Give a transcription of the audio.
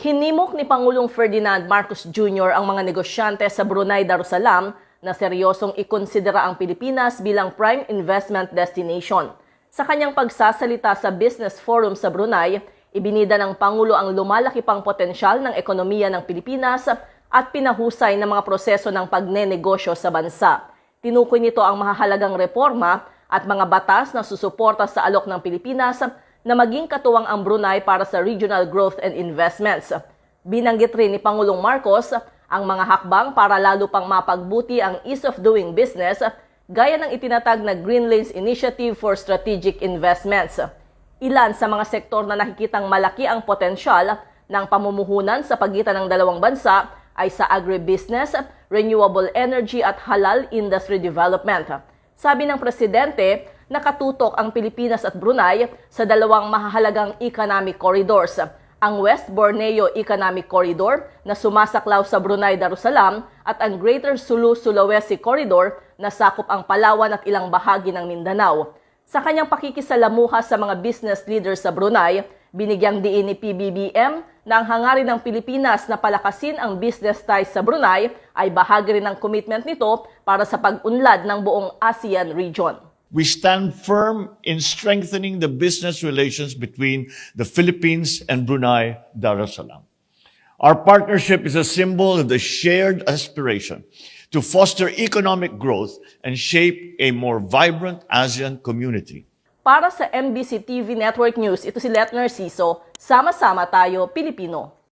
Hinimok ni Pangulong Ferdinand Marcos Jr. ang mga negosyante sa Brunei Darussalam na seryosong ikonsidera ang Pilipinas bilang prime investment destination. Sa kanyang pagsasalita sa Business Forum sa Brunei, ibinida ng Pangulo ang lumalaki pang potensyal ng ekonomiya ng Pilipinas at pinahusay ng mga proseso ng pagnenegosyo sa bansa. Tinukoy nito ang mahahalagang reforma at mga batas na susuporta sa alok ng Pilipinas na maging katuwang ang Brunei para sa regional growth and investments. Binanggit rin ni Pangulong Marcos ang mga hakbang para lalo pang mapagbuti ang ease of doing business gaya ng itinatag na Green Lanes Initiative for Strategic Investments. Ilan sa mga sektor na nakikitang malaki ang potensyal ng pamumuhunan sa pagitan ng dalawang bansa ay sa agribusiness, renewable energy at halal industry development. Sabi ng presidente, nakatutok ang Pilipinas at Brunei sa dalawang mahahalagang economic corridors. Ang West Borneo Economic Corridor na sumasaklaw sa Brunei Darussalam at ang Greater Sulu-Sulawesi Corridor na sakop ang Palawan at ilang bahagi ng Mindanao. Sa kanyang pakikisalamuha sa mga business leaders sa Brunei, binigyang diin ni PBBM na ang hangarin ng Pilipinas na palakasin ang business ties sa Brunei ay bahagi rin ng commitment nito para sa pag-unlad ng buong ASEAN region. We stand firm in strengthening the business relations between the Philippines and Brunei Darussalam. Our partnership is a symbol of the shared aspiration to foster economic growth and shape a more vibrant ASEAN community. Para sa MBC TV Network News, ito si Letner Siso. Sama-sama tayo, Pilipino.